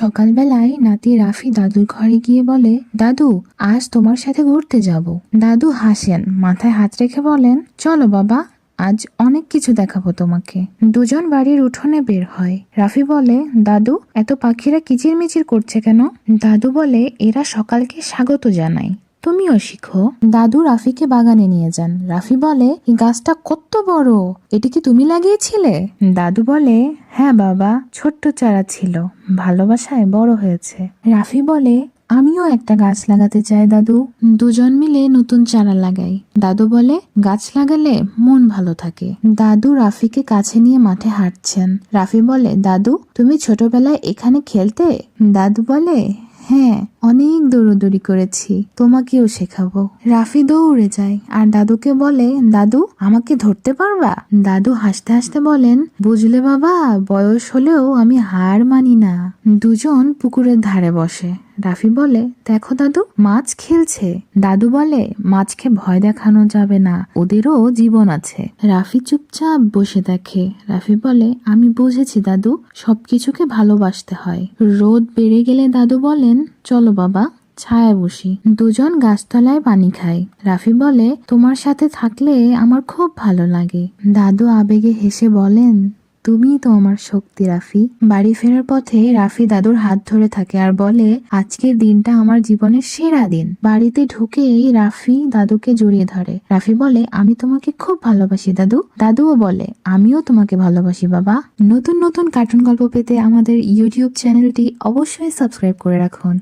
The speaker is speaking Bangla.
সকালবেলায় নাতি রাফি দাদুর ঘরে গিয়ে বলে, দাদু, আজ তোমার সাথে ঘুরতে যাব। দাদু হাসেন, মাথায় হাত রেখে বলেন, চলো বাবা, আজ অনেক কিছু দেখাবো তোমাকে। দুজন বাড়ির উঠোনে বের হয়। রাফি বলে, দাদু, এত পাখিরা কিচিরমিচির করছে কেন? দাদু বলে, এরা সকালকে স্বাগত জানাই তুমিও শিখো। দাদু রাফিকে বাগানে নিয়ে যান। রাফি বলে, "এই গাছটা কত বড়, এটি কি তুমি লাগিয়েছিলে? দাদু বলে হ্যাঁ বাবা, ছোট্ট চারা ছিল, ভালোবাসায় বড় হয়েছে। রাফি বলে, আমিও একটা গাছ লাগাতে চাই দাদু, দুজন মিলে নতুন চারা লাগাই। দাদু বলে, গাছ লাগালে মন ভালো থাকে। দাদু রাফিকে কাছে নিয়ে মাঠে হাঁটছেন। রাফি বলে, দাদু, তুমি ছোটবেলায় এখানে খেলতে? দাদু বলে হ্যাঁ অনেক দৌড়দৌড়ি করেছি। তোমাকেও শেখাবো। রাফি দৌড়ে যায় আর দাদুকে বলে, দাদু, আমাকে ধরতে পারবা? দাদু হাসতে হাসতে বলেন, বুঝলে বাবা, বয়স হলেও আমি হার মানি না। দুজন পুকুরের ধারে বসে। রাফি বলে, দেখো দাদু, মাছ খেলছে। দাদু বলে, মাছকে ভয় দেখানো যাবে না, ওদেরও জীবন আছে। রাফি চুপচাপ বসে দেখে। রাফি বলে, আমি বুঝেছি দাদু, সবকিছুকে ভালোবাসতে হয়। রোদ বেড়ে গেলে দাদু বলেন, চলো বাবা, ছায়া বসি। দুজন গাছতলায় পানি খায়। রাফি বলে, তোমার সাথে থাকলে আমার খুব ভালো লাগে। দাদু আবেগে হেসে বলেন তুমিই তো আমার শক্তি, রাফি। বাড়ি ফেরার পথে রাফি দাদুর হাত ধরে থাকে আর বলে, আজকের দিনটা আমার জীবনের সেরা দিন। বাড়িতে ঢুকেই রাফি দাদুকে জড়িয়ে ধরে। রাফি বলে, আমি তোমাকে খুব ভালোবাসি, দাদু। দাদুও বলে, আমিও তোমাকে ভালোবাসি, বাবা। নতুন নতুন কার্টুন গল্প পেতে আমাদের ইউটিউব চ্যানেলটি অবশ্যই সাবস্ক্রাইব করে রাখুন।